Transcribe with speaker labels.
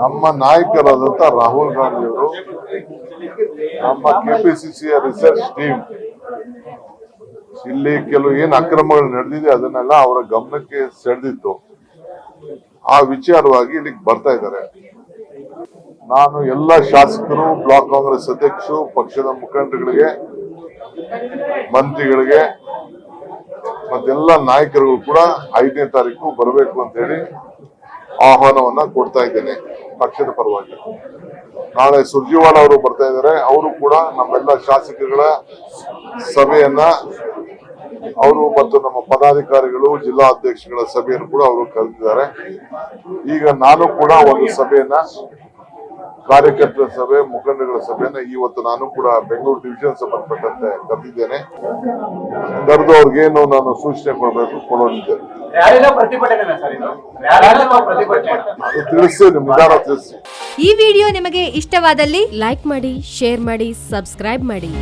Speaker 1: ನಮ್ಮ ನಾಯಕರಾದಂತ ರಾಹುಲ್ ಗಾಂಧಿ ಅವರು ನಮ್ಮ ಕೆಪಿಸಿಸಿಯ ರಿಸರ್ಚ್ ಟೀಮ್ ಇಲ್ಲಿ ಕೆಲವು ಏನ್ ಅಕ್ರಮಗಳು ನಡೆದಿದೆ ಅದನ್ನೆಲ್ಲ ಅವರ ಗಮನಕ್ಕೆ ಸೆಳೆದಿತ್ತು ಆ ವಿಚಾರವಾಗಿ ಇಲ್ಲಿಗೆ ಬರ್ತಾ ಇದ್ದಾರೆ. ನಾನು ಎಲ್ಲ ಶಾಸಕರು ಬ್ಲಾಕ್ ಕಾಂಗ್ರೆಸ್ ಅಧ್ಯಕ್ಷರು ಪಕ್ಷದ ಮುಖಂಡರುಗಳಿಗೆ ಮಂತ್ರಿಗಳಿಗೆ ಮತ್ತೆಲ್ಲ ನಾಯಕರುಗಳು ಕೂಡ ಐದನೇ ತಾರೀಕು ಬರಬೇಕು ಅಂತ ಹೇಳಿ ಆಹ್ವಾನವನ್ನ ಕೊಡ್ತಾ ಇದ್ದೇನೆ ಪಕ್ಷದ ಪರವಾಗಿ. ನಾಳೆ ಸುರ್ಜಿವಾಲ ಅವರು ಬರ್ತಾ ಇದ್ದಾರೆ. ಅವರು ಕೂಡ ನಮ್ಮೆಲ್ಲ ಶಾಸಕರುಗಳ ಸಭೆಯನ್ನ ಅವರು ಮತ್ತು ನಮ್ಮ ಪದಾಧಿಕಾರಿಗಳು, ಜಿಲ್ಲಾ ಅಧ್ಯಕ್ಷಗಳ ಸಭೆಯನ್ನು ಕೂಡ ಅವರು ಕರೆದಿದ್ದಾರೆ. ಈಗ ನಾನು ಕೂಡ ಒಂದು ಸಭೆಯನ್ನ ಕಾರ್ಯಕರ್ತರ ಸಭೆ ಮುಖಂಡಗಳ ಸಭೆಯನ್ನ ಇವತ್ತು ನಾನು ಕೂಡ ಬೆಂಗಳೂರು ಡಿವಿಷನ್ ಸಂಬಂಧಪಟ್ಟಂತೆ ಕರೆದಿದ್ದೇನೆ. ಕರೆದು ಅವ್ರಿಗೇನು ನಾನು ಸೂಚನೆ ಕೊಡಬೇಕು ಕೊಡೋದಿದ್ದೇನೆ ತಿಳಿಸಿ ನಿಧಾನ ತಿಳಿಸಿ.
Speaker 2: ಈ ವಿಡಿಯೋ ನಿಮಗೆ ಇಷ್ಟವಾದಲ್ಲಿ ಲೈಕ್ ಮಾಡಿ ಶೇರ್ ಮಾಡಿ ಸಬ್ಸ್ಕ್ರೈಬ್ ಮಾಡಿ.